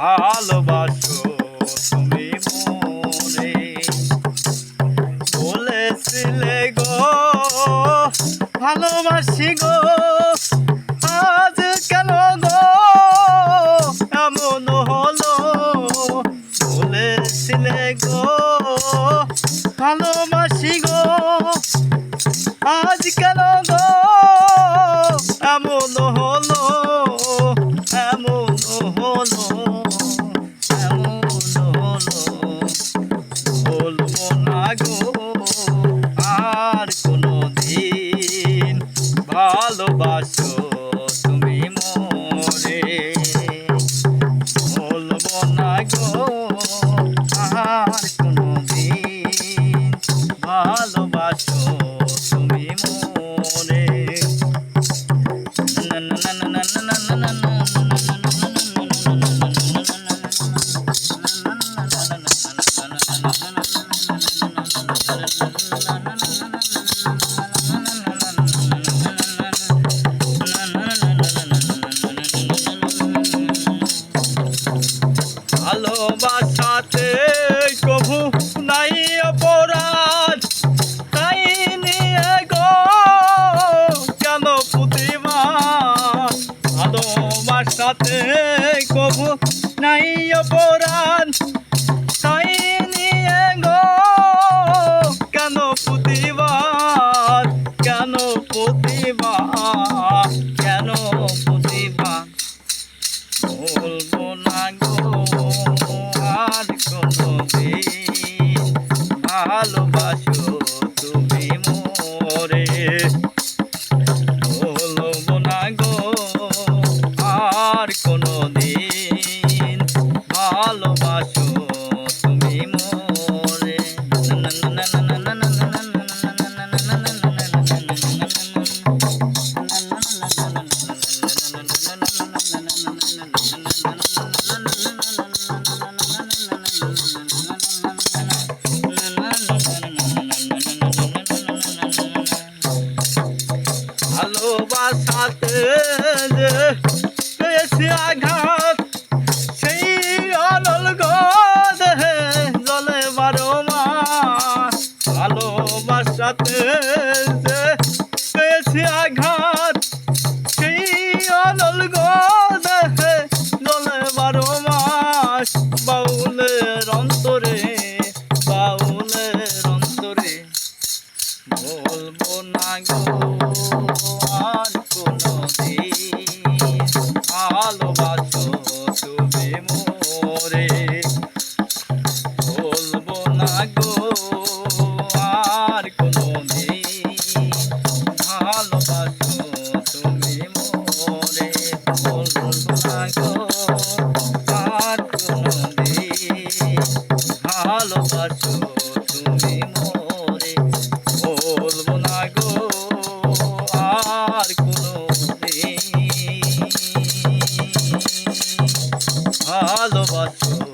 ভালোবাসো তুমি মরে বলেছিলে গো, ভালোবাসি গো, আজ কেন গো? এমন হলো। বলেছিলে গো, ভালোবাসি গো, আজ কেন ভালোবাসো। ভালোবাসাতে কভু নাই অপরাধ। তাই নিয়ে গো, কেন প্রতিবাদ? কেন প্রতিবাদ? কেন প্রতিবাদ? বলব না গো, আর কোনো ভালোবাসো ভালোবাসাতে যে পেয়েছি আঘাত সেই অনল দেহে জলে বারো মাস। ভালোবাসাতে আঘাত অনল দেহে জলে বারো মাস। বাউলের অন্তরে বাউলের না গো আর ভালোবাসো